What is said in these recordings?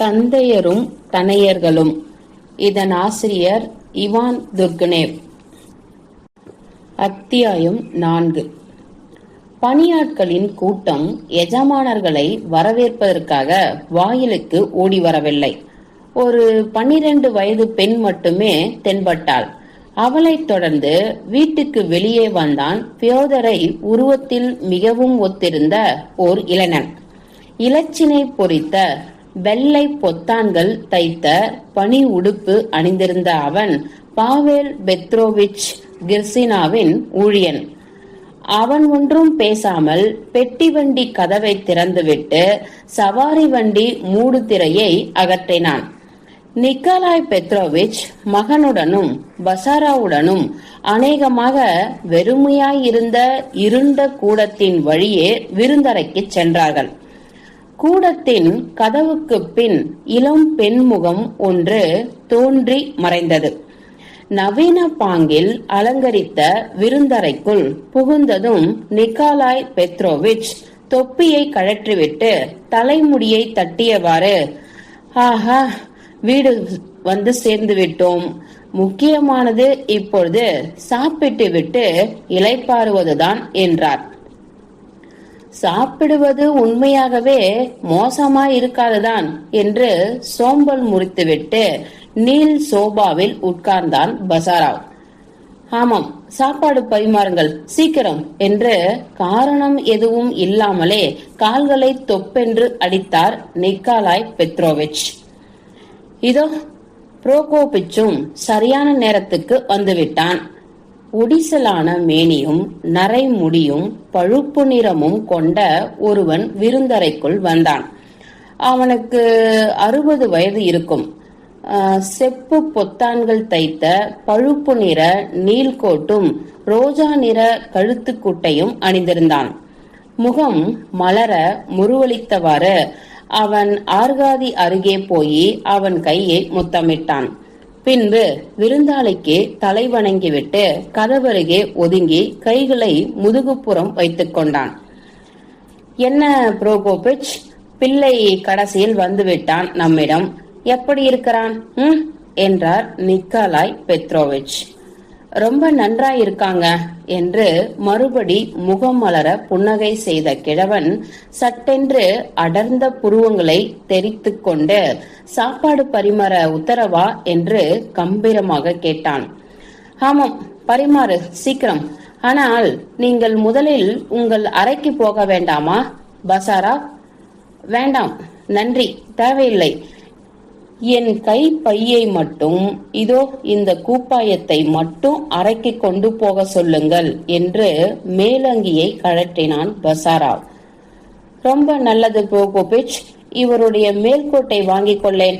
தந்தையரும் தனையர்களும். இதன் ஆசிரியர் Ivan Turgenev. அத்தியாயம் நான்கு. பணியாட்களின் கூட்டம் எஜமானர்களை வரவேற்பதற்காக வாயிலுக்கு ஓடி வரவில்லை. ஒரு பன்னிரண்டு வயது பெண் மட்டுமே தென்பட்டாள். அவளைத் தொடர்ந்து வீட்டுக்கு வெளியே வந்தான் பியோதரை உருவத்தில் மிகவும் ஒத்திருந்த ஓர் இளைஞன். இலச்சினை பொறித்த வெள்ளை பொத்தான்கள் தைத்த பனி உடுப்பு அணிந்திருந்த அவன் பாவேல் பெத்ரோவிச் கிர்சினாவின் ஊழியன். அவன் ஒன்றும் பேசாமல் பெட்டி வண்டி கதவை திறந்துவிட்டு சவாரி வண்டி மூடு திரையை அகற்றினான். நிக்கலாய் பெத்ரோவிச் மகனுடனும் பசாராவுடனும் அநேகமாக வெறுமையாயிருந்த இருண்ட கூடத்தின் வழியே விருந்தறைக்கு சென்றார்கள். கூடத்தின் கதவுக்கு பின் இளம் பெண்முகம் ஒன்று தோன்றி மறைந்தது. நவீன பாங்கில் அலங்கரித்த விருந்தறைக்குள் புகுந்ததும் நிக்காலாய் பெத்ரோவிச் தொப்பியை கழற்றிவிட்டு தலைமுடியை தட்டியவாறு ஆஹா வீடு வந்து சேர்ந்து விட்டோம். முக்கியமானது இப்பொழுது சாப்பிட்டு விட்டு இலைப்பாறுவதுதான் என்றார். சாப்பிடுவது உண்மையாகவே மோசமா இருக்காதுதான் என்று சோம்பல் முறித்துவிட்டு நீல் சோபாவில் உட்கார்ந்தான் பசாராவ். ஆமாம் சாப்பாடு பரிமாறுங்கள் சீக்கிரம் என்று காரணம் எதுவும் இல்லாமலே கால்களை தொப்பென்று அடித்தார் நிக்காலாய் பெத்ரோவிச். இதோ புரோகோபிச்சும் சரியான நேரத்துக்கு வந்துவிட்டான். ஒடிசலான மேனியும் நரை முடியும் பழுப்பு நிறமும் கொண்ட ஒருவன் விருந்தறைக்குள் வந்தான். அவனுக்கு அறுபது வயது இருக்கும். செப்பு பொத்தான்கள் தைத்த பழுப்பு நிற நீல்கோட்டும் ரோஜா நிற கழுத்துக்குட்டையும் அணிந்திருந்தான். முகம் மலர முருவளித்தவாறு அவன் ஆர்காதி அருகே போய் அவன் கையை முத்தமிட்டான். பின்பு விருந்தாளிக்கு தலை வணங்கிவிட்டு கதவருகே ஒதுங்கி கைகளை முதுகுப்புறம் வைத்துக் கொண்டான். என்ன புரோகோபிச்? பிள்ளை கடைசியில் வந்துவிட்டான் நம்மிடம். எப்படி இருக்கிறான்? ம்? என்றார் நிக்காலாய் பெத்ரோவிச். ரொம்ப நன்றாயிருக்காங்க என்று மறுபடி முகம் மலர புன்னகை செய்த கிழவன் சட்டென்று அடர்ந்த புருவங்களை தெரித்து கொண்டு சாப்பாடு பரிமாற உத்தரவா? என்று கம்பீரமாக கேட்டான். ஆமாம் பரிமாறு சீக்கிரம். ஆனால் நீங்கள் முதலில் உங்கள் அறைக்கு போக வேண்டாமா பசாரா? வேண்டாம் நன்றி தேவையில்லை. என் கை பையை மட்டும் இதோ இந்த கூப்பாயத்தை மட்டும் அறைக்கு கொண்டு போக சொல்லுங்கள் என்று மேலங்கியை கழற்றினான் பசாராவ். ரொம்ப நல்லது புரோகோபிச். இவருடைய மேல்கோட்டை வாங்கிக் கொள்ளேன்.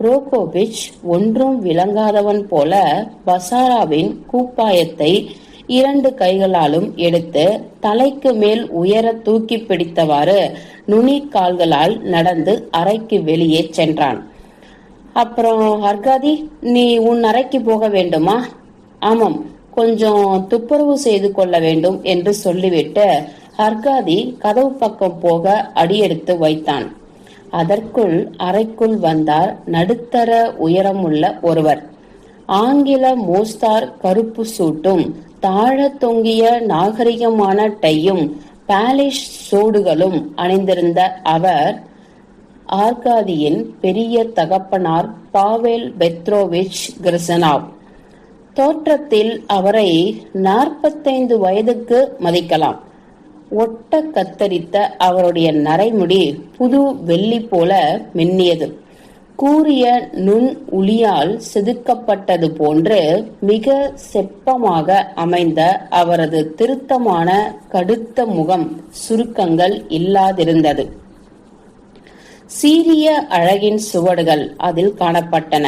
புரோகோபிச் ஒன்றும் விளங்காதவன் போல பசாராவின் கூப்பாயத்தை இரண்டு கைகளாலும் எடுத்து தலைக்கு மேல் உயர தூக்கி பிடித்தவாறு நுனி கால்களால் நடந்து அறைக்கு வெளியே சென்றான். அப்புறம் ஹர்காதி நீ உன் அறைக்கு போக வேண்டுமா? ஆமாம் கொஞ்சம் துப்புரவு செய்து கொள்ள வேண்டும் என்று சொல்லிவிட்டு ஹர்காதி கதவு பக்கம் போக அடியெடுத்து வைத்தான். அதற்குள் அறைக்குள் வந்தார் நடுத்தர உயரமுள்ள ஒருவர். ஆங்கில மோஸ்தார் கருப்பு சூட்டும் தாழ தொங்கிய நாகரிகமான டையும் பாலிஷ் சோடுகளும் அணிந்திருந்த அவர் ஆர்காதியின் பெரிய தகப்பனார் பாவேல் பெத்ரோவிச் கிரசனாவ் தோற்றத்தில் அவரை நாற்பத்தைந்து வயதுக்கு மதிக்கலாம். ஒட்ட கத்தரித்த அவருடைய நரைமுடி புது வெள்ளி போல மென்னியது. கூறிய நுண் உளியால் செதுக்கப்பட்டது போன்று மிக செப்பமாக அமைந்த அவரது திருத்தமான கடுத்த முகம் சுருக்கங்கள் இல்லாதிருந்தது. சீரிய அழகின் சுவடுகள் அதில் காணப்பட்டன.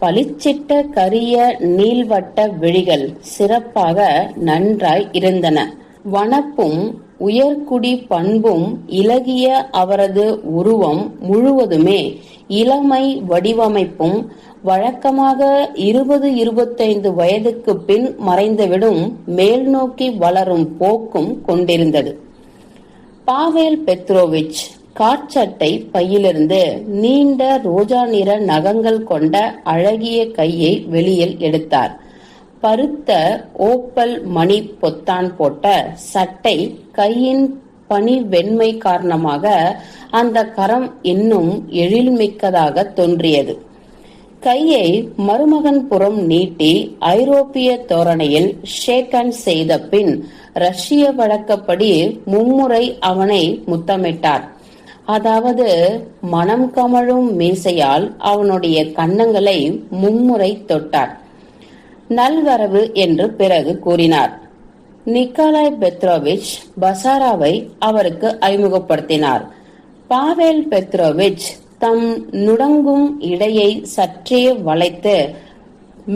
பளிச்சிட்ட கரிய நீள்வட்ட விழிகள் சிறப்பாக நன்றாய் இருந்தன. வனப்பும் உயர்குடி பண்பும் இலகிய அவரது உருவம் முழுவதுமே இளமை வடிவமைப்பும் வழக்கமாக இருபது இருபத்தைந்து வயதுக்கு பின் மறைந்துவிடும் மேல்நோக்கி வளரும் போக்கும் கொண்டிருந்தது. பாவேல் பெத்ரோவிச் காற்சட்டை பையிலிருந்து நீண்ட ரோஜா நிற நகங்கள் கொண்ட அழகிய கையை வெளியில் எடுத்தார். பருத்த ஓப்பல் மணி பொத்தான் போட்ட சட்டை கையின் பனி வெண்மை காரணமாக அந்த கரம் இன்னும் எழில்மிக்கதாக தோன்றியது. கையை மருமகன் புறம் நீட்டி ஐரோப்பிய தோரணையில் ஷேக்கன் செய்த பின் ரஷ்ய வழக்கப்படி மும்முறை அவனை முத்தமிட்டார். அதாவது மனம் கமழும் மீசையால் அவனுடைய கன்னங்களை மும்முறை தொட்டார். நல்வரவு என்று பிறகு கூறினார். நிக்காலாய் பெத்ரோவிச் பசாராவை அவருக்கு அறிமுகப்படுத்தினார். பாவேல் பெத்ரோவிச் தம் நுடங்கும் இடையை சற்றே வளைத்து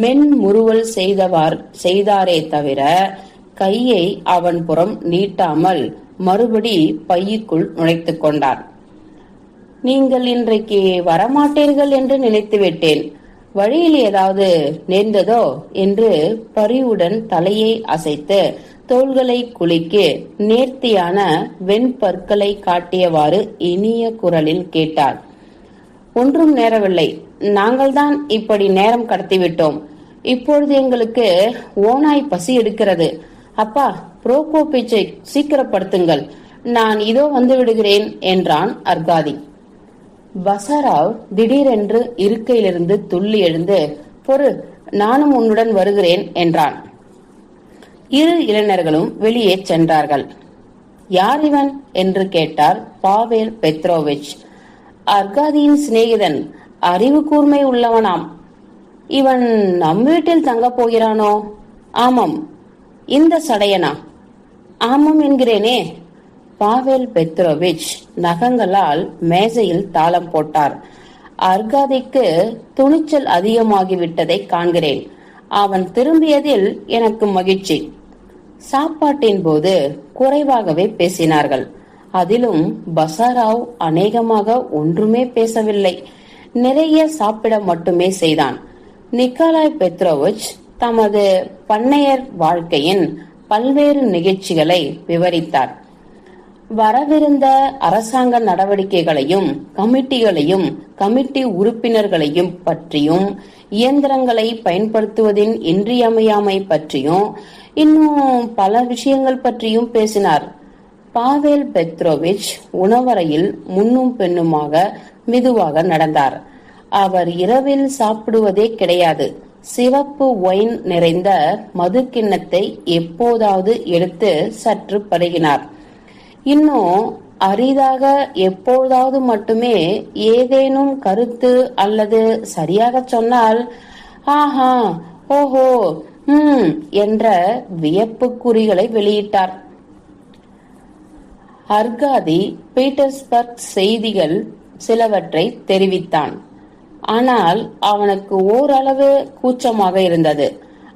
மென்முறுவல் செய்தவார் செய்தாரே தவிர கையை அவன் புறம் நீட்டாமல் மறுபடி பையுக்குள் நுழைத்துக் கொண்டார். நீங்கள் இன்றைக்கு வரமாட்டீர்கள் என்று நினைத்துவிட்டேன். வழியில் ஏதாவது நேர்ந்ததோ என்று பரிவுடன் தலையை அசைத்து தோள்களை குலுக்கி நேர்த்தியான வெண்பற்களை காட்டியவாறு இனிய குரலில் கேட்டார். ஒன்றும் நேரவில்லை. நாங்கள்தான் இப்படி நேரம் கடத்திவிட்டோம். இப்பொழுது எங்களுக்கு ஓனாய் பசி எடுக்கிறது. அப்பா புரோகோபிச்சை சீக்கிரப்படுத்துங்கள். நான் இதோ வந்து விடுகிறேன் என்றான் அர்காதி. பசாராவ் திடீரென்று இருக்கையிலிருந்து துள்ளி எழுந்து பொறு நானும் உன்னுடன் வருகிறேன் என்றான். இரு இளைஞர்களும் வெளியே சென்றார்கள். யார் இவன்? என்று கேட்டார் பாவேல் பெத்ரோவிச். அர்காதியின் சிநேகிதன் அறிவு கூர்மை உள்ளவனாம். இவன் நம் வீட்டில் தங்கப் போகிறானோ? ஆமாம். இந்த சடையனா? ஆமாம் என்கிறேனே. பாவேல் பெத்ரோவிச் நகங்களால் மேசையில் தாளம் போட்டார். அர்காதிக்கு துணிச்சல் அதிகமாகிவிட்டதை காண்கிறேன். அவன் திரும்பியதில் எனக்கு மகிழ்ச்சி. சாப்பாட்டின் போது குறைவாகவே பேசினார்கள். அதிலும் பசாராவ் அநேகமாக ஒன்றுமே பேசவில்லை. நிறைய சாப்பிட மட்டுமே செய்தான். நிக்காலாய் பெத்ரோவிச் தமது பண்ணையர் வாழ்க்கையின் பல்வேறு நிகழ்ச்சிகளை விவரித்தார். வரவிருந்த அரசாங்க நடவடிக்கைகளையும் கமிட்டிகளையும் கமிட்டி உறுப்பினர்களையும் பற்றியும் இயந்திரங்களை பயன்படுத்துவதின் இன்றியமையாமை பற்றியும் இன்னும் பல விஷயங்கள் பற்றியும் பேசினார். பாவேல் பெத்ரோவிச் உணவறையில் முன்னும் பெண்ணுமாக மெதுவாக நடந்தார். அவர் இரவில் சாப்பிடுவதே கிடையாது. சிவப்பு ஒயின் நிறைந்த மது கிண்ணத்தை எப்போதாவது எடுத்து சற்று பருகினார். இன்னும் அரிதாக எப்போதாவது மட்டுமே ஏதேனும் கருத்து அல்லது சரியாக சொன்னால் ஆஹா ஓஹோ ம் என்ற வியப்பு குறிகளை வெளியிட்டார். அர்காதி பீட்டர்ஸ்பர்க் செய்திகள் சிலவற்றை தெரிவித்தான். ஆனால் அவனுக்கு ஓரளவு கூச்சமாக இருந்தது.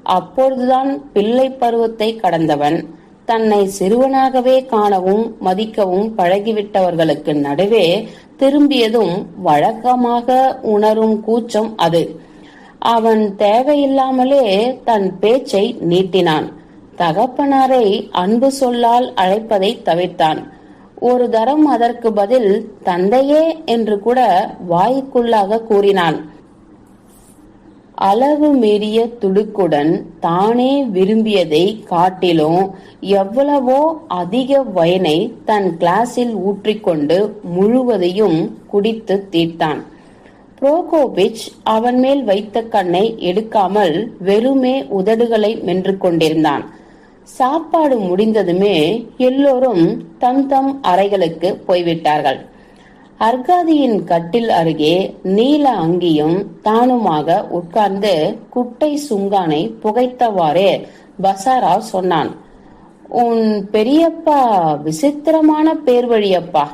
அப்பொழுதுதான் பிள்ளை பருவத்தை கடந்தவன். தன்னை சிறுவனாகவே காணவும் மதிக்கவும் பழகிவிட்டவர்களுக்கு நடுவே திரும்பியதும் வழக்கமாக உணரும் கூச்சம் அது. அவன் தேவையில்லாமலே தன் பேச்சை நீட்டினான். தகப்பனாரை அன்பு சொல்லால் அழைப்பதை தவிர்த்தான். ஒரு தரம் அதற்கு பதில் தந்தையே என்று கூட வாய்க்குள்ளாக கூறினான். அளவு மீறிய துடுக்குடன் தானே விரும்பியதை காட்டிலும் எவ்வளவோ அதிக வயனை தன் கிளாஸில் ஊற்றிக்கொண்டு முழுவதையும் குடித்து தீர்த்தான். புரோகோபிச் அவன் மேல் வைத்த கண்ணை எடுக்காமல் வெறுமே உதடுகளை மென்று கொண்டிருந்தான். சாப்பாடு முடிந்ததுமே எல்லோரும் தம் தம் அறைகளுக்கு போய்விட்டார்கள். அர்காதியின் கட்டில் அருகே நீல அங்கியும் தானுமாக உட்கார்ந்து குட்டை சுங்கானை புகைத்தவாறே பசாராவ் சொன்னான். உன் பெரியப்பா விசித்திரமான பேர் வழியப்பா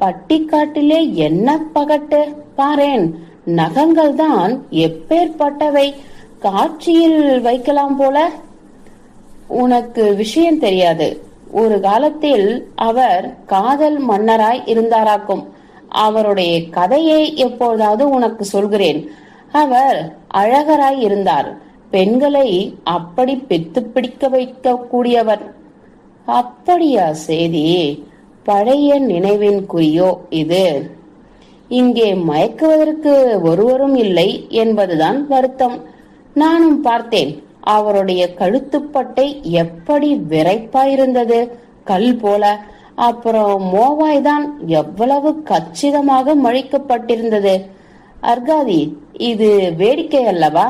பட்டிக்காட்டிலே என்ன பகட்டு? பாரேன் நகங்கள் தான் எப்பேற்பட்டவை. காட்சியில் வைக்கலாம் போல. உனக்கு விஷயம் தெரியாது. ஒரு காலத்தில் அவர் காதல் மன்னராய் இருந்தாராக்கும். அவருடைய கதையை எப்போதாவது உனக்கு சொல்கிறேன். அவர் அழகராய் இருந்தார். பெண்களை அப்படி பெத்து பிடிக்க வைக்க கூடியவர் அப்படியா செய்தி பழைய நினைவின் குறியோ இது? இங்கே மயக்குவதற்கு ஒருவரும் இல்லை என்பதுதான் வருத்தம். நானும் பார்த்தேன் அவருடைய கழுத்துப்பட்டை எப்படி விரைப்பாயிருந்தது கல் போல அப்புறம் மோவாய் தான் எவ்வளவு கச்சிதமாக மழிக்கப்பட்டிருந்தது. அர்காதி இது வேடிக்கை அல்லவா?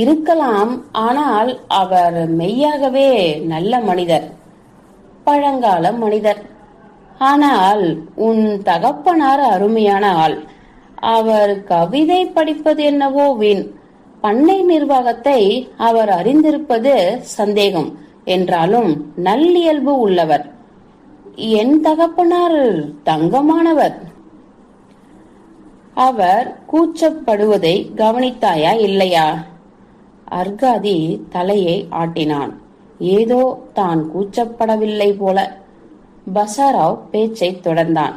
இருக்கலாம் ஆனால் அவர் மெய்யாகவே நல்ல மனிதர் பழங்கால மனிதர். ஆனால் உன் தகப்பனார் அருமையான ஆள். அவர் கவிதை படிப்பது என்னவோ வீண். பண்ணை நிர்வாகத்தை அவர் அறிந்திருப்பது சந்தேகம். என்றாலும் நல்லியல்பு உள்ளவர். என் தகப்பனார் தங்கமானவர். அவர் கூச்சப்படுவதை கவனித்தாயா இல்லையா? அர்காதி தலையை ஆட்டினான். ஏதோ தான் கூச்சப்படவில்லை போல. பசாராவ் பேச்சை தொடர்ந்தான்.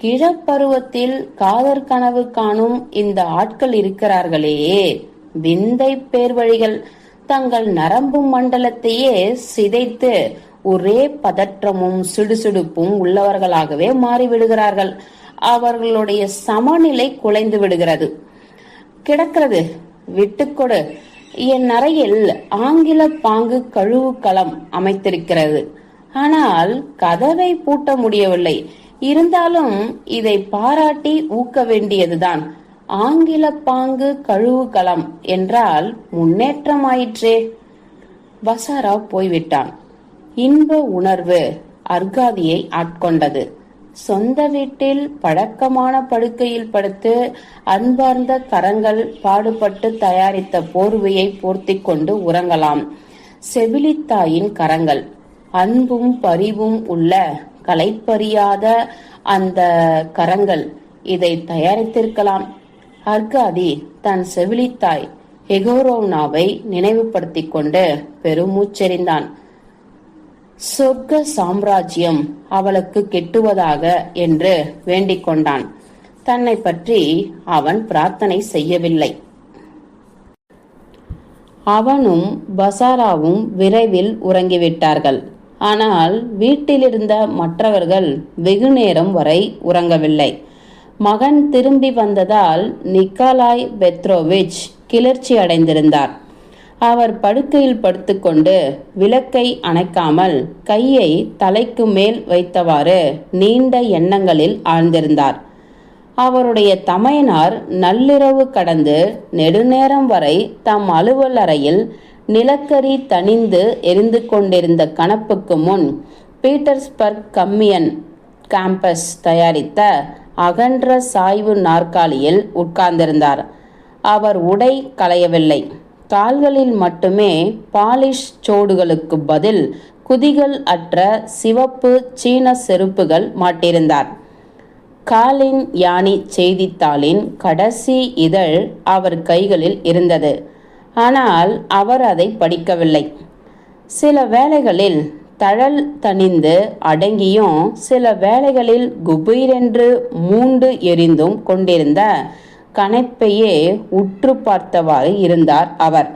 கிழப்பருவத்தில் காதற் கனவு காணும் இந்த ஆட்கள் இருக்கிறார்களே. விந்தை பேர்வழிகள். தங்கள் நரம்பு மண்டலத்தையே சிதைத்து ஒரே பதற்றமும் சுடுசுடுப்பும் உள்ளவர்களாகவே மாறிவிடுகிறார்கள். அவர்களுடைய சமநிலை குலைந்து விடுகிறது. கிடக்கிறது விட்டுக்கொடு என் அறையில் ஆங்கில பாங்கு கழுவு களம் அமைத்திருக்கிறது. ஆனால் கதவை பூட்ட முடியவில்லை. இருந்தாலும் இதை பாராட்டி ஊக்க வேண்டியதுதான். ஆங்கில பாங்கு கழுவு களம் என்றால் முன்னேற்றமாயிற்றே. பசாராவ் போய்விட்டான். இன்ப உணர்வு அர்காதியை ஆட்கொண்டது. சொந்த வீட்டில் பழக்கமான படுக்கையில் படுத்து அன்பார்ந்த கரங்கள் பாடுபட்டு தயாரித்த போர்வையை போர்த்திக் கொண்டு உறங்கலாம். செவிலித்தாயின் கரங்கள். அன்பும் பரிவும் உள்ள களைப்பறியாத அந்த கரங்கள் இதை தயாரித்திருக்கலாம். அர்காதி தன் செவிலித்தாய் எகோரோனாவை நினைவுபடுத்திக் கொண்டு பெருமூச்செறிந்தான் சொர்க்க சாம்ராஜ்யம் அவளுக்கு கெட்டுவதாக என்று வேண்டிக் கொண்டான். தன்னை பற்றி அவன் பிரார்த்தனை செய்யவில்லை. அவனும் பசாராவும் விரைவில் உறங்கிவிட்டார்கள். ஆனால் வீட்டிலிருந்த மற்றவர்கள் வெகு நேரம் வரை உறங்கவில்லை. மகன் திரும்பி வந்ததால் நிக்காலாய் பெத்ரோவிச் கிளர்ச்சி அடைந்திருந்தார். அவர் படுக்கையில் படுத்துக்கொண்டு விளக்கை அணைக்காமல் கையை தலைக்கு மேல் வைத்தவாறு நீண்ட எண்ணங்களில் ஆழ்ந்திருந்தார். அவருடைய தமையனார் நள்ளிரவு கடந்து நெடுநேரம் வரை தம் அலுவல் அறையில் நிலக்கரி தணிந்து எரிந்து கொண்டிருந்த கணப்புக்கு முன் பீட்டர்ஸ்பர்க் கம்மியன் கேம்பஸ் தயாரித்த அகன்ற சாய்வு நாற்காலியில் உட்கார்ந்திருந்தார். அவர் உடை களையவில்லை. கால்களில் மட்டுமே பாலிஷ் சோடுகளுக்கு பதில் குதிகள் அற்ற சிவப்பு சீன செருப்புகள் மாட்டிருந்தார் காலின் யானி செய்தித்தாளின் கடைசி இதழ் அவர் கைகளில் இருந்தது. ஆனால் அவர் அதை படிக்கவில்லை. சில வேளைகளில் தழல் தணிந்து அடங்கியும் சில வேளைகளில் குபீரென்று மூண்டு எரிந்தும் கொண்டிருந்த கணைப்பையே உற்று பார்த்தவாறு இருந்தார் அவர்.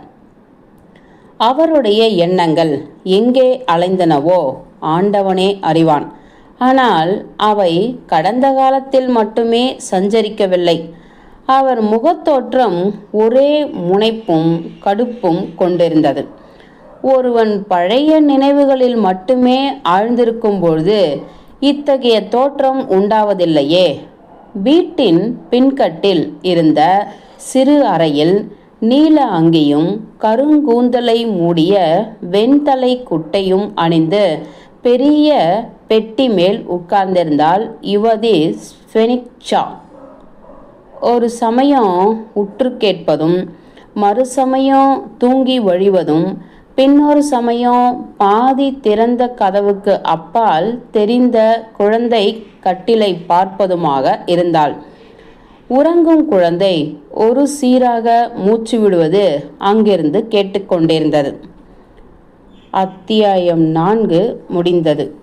அவருடைய எண்ணங்கள் எங்கே அலைந்தனவோ ஆண்டவனே அறிவான். ஆனால் அவை கடந்த காலத்தில் மட்டுமே சஞ்சரிக்கவில்லை. அவர் முகத்தோற்றம் ஒரே முனைப்பும் கடுப்பும் கொண்டிருந்தது. ஒருவன் பழைய நினைவுகளில் மட்டுமே ஆழ்ந்திருக்கும் பொழுது இத்தகைய தோற்றம் உண்டாவதில்லையே. வீட்டின் பின்கட்டில் இருந்த சிறு அறையில் நீல அங்கியும் கருங்கூந்தலை மூடிய வெண்தலை குட்டையும் அணிந்து பெரிய பெட்டி மேல் உட்கார்ந்திருந்தால் யுவதி ஸ்வெனிக்ஷா ஒரு சமயம் உற்று கேட்பதும் மறுசமயம் தூங்கி வழிவதும் பின்னொரு சமயம் பாதி திறந்த கதவுக்கு அப்பால் தெரிந்த குழந்தை கட்டிலை பார்ப்பதுமாக இருந்தாள். உறங்கும் குழந்தை ஒரு சீராக மூச்சு விடுவது அங்கிருந்து கேட்டுக்கொண்டிருந்தது அத்தியாயம் நான்கு முடிந்தது.